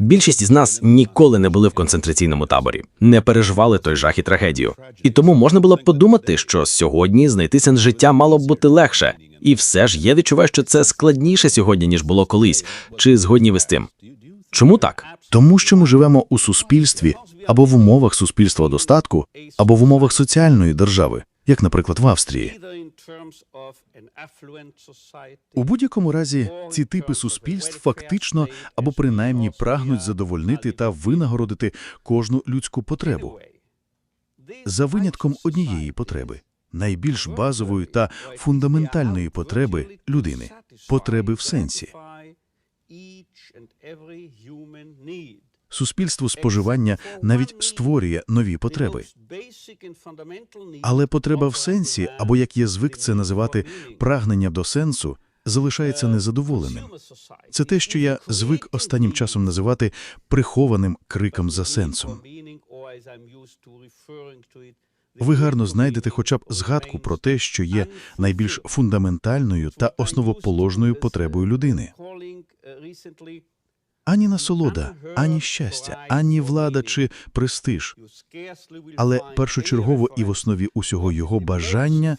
Більшість із нас ніколи не були в концентраційному таборі, не переживали той жах і трагедію. І тому можна було б подумати, що сьогодні знайти сенс життя мало б бути легше. І все ж є відчуваю, що це складніше сьогодні, ніж було колись. Чи згодні ви з тим? Чому так? Тому що ми живемо у суспільстві або в умовах суспільства достатку, або в умовах соціальної держави, як, наприклад, в Австрії. У будь-якому разі ці типи суспільств фактично або принаймні прагнуть задовольнити та винагородити кожну людську потребу за винятком однієї потреби, найбільш базової та фундаментальної потреби людини потреби в сенсі. Суспільство споживання навіть створює нові потреби. Але потреба в сенсі, або як я звик це називати прагнення до сенсу, залишається незадоволеним. Це те, що я звик останнім часом називати прихованим криком за сенсом. Ви гарно знайдете хоча б згадку про те, що є найбільш фундаментальною та основоположною потребою людини. Ані насолода, ані щастя, ані влада чи престиж, але першочергово і в основі усього його бажання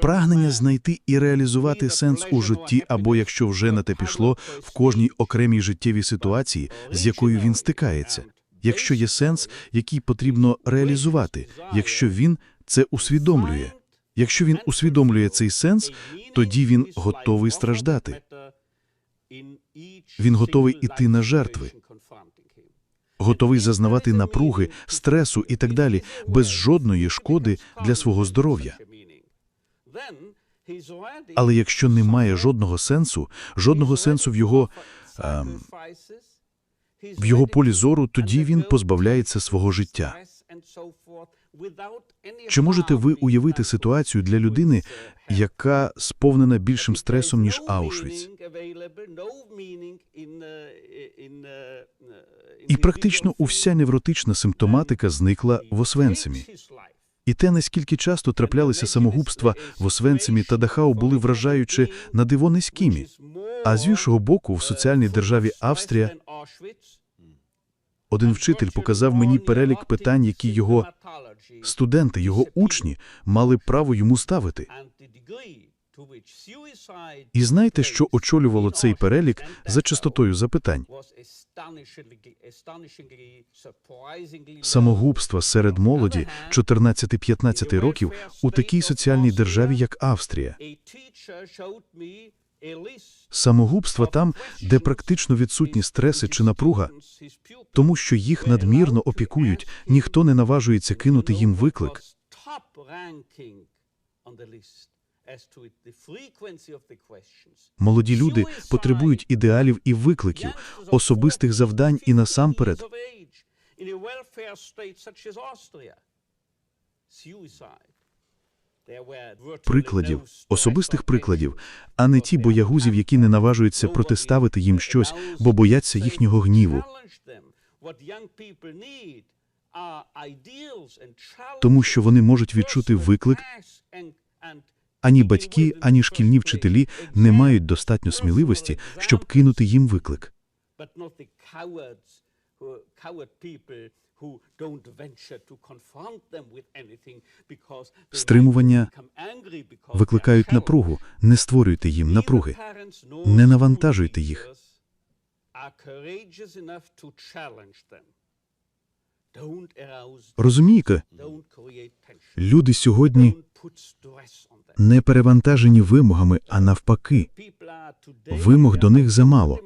прагнення знайти і реалізувати сенс у житті, або якщо вже на те пішло, в кожній окремій життєвій ситуації, з якою він стикається. Якщо є сенс, який потрібно реалізувати, якщо він це усвідомлює, якщо він усвідомлює цей сенс, тоді він готовий страждати. Він готовий іти на жертви, готовий зазнавати напруги, стресу і так далі, без жодної шкоди для свого здоров'я. Але якщо немає жодного сенсу, жодного сенсу в його ем, в його полі зору, тоді він позбавляється свого життя. Чи можете ви уявити ситуацію для людини, яка сповнена більшим стресом ніж Аушвіц? І практично уся невротична симптоматика зникла в Освенцимі. І те, наскільки часто траплялися самогубства в Освенцимі та Дахау, були вражаючи на диво низькими. А з іншого боку, в соціальній державі Австрія один вчитель показав мені перелік питань, які його студенти, його учні мали право йому ставити. І знаєте, що очолювало цей перелік за частотою запитань? Самогубства серед молоді 14-15 років у такій соціальній державі, як Австрія. Самогубства там, де практично відсутні стреси чи напруга, тому що їх надмірно опікують, ніхто не наважується кинути їм виклик. Молоді люди потребують ідеалів і викликів, особистих завдань і насамперед прикладів, особистих прикладів, а не ті боягузів, які не наважуються протиставити їм щось, бо бояться їхнього гніву. Тому що вони можуть відчути виклик, ані батьки, ані шкільні вчителі не мають достатньо сміливості, щоб кинути їм виклик. Стримування викликають напругу. Не створюйте їм напруги, не навантажуйте їх. Розумієте, люди сьогодні не перевантажені вимогами, а навпаки, вимог до них замало.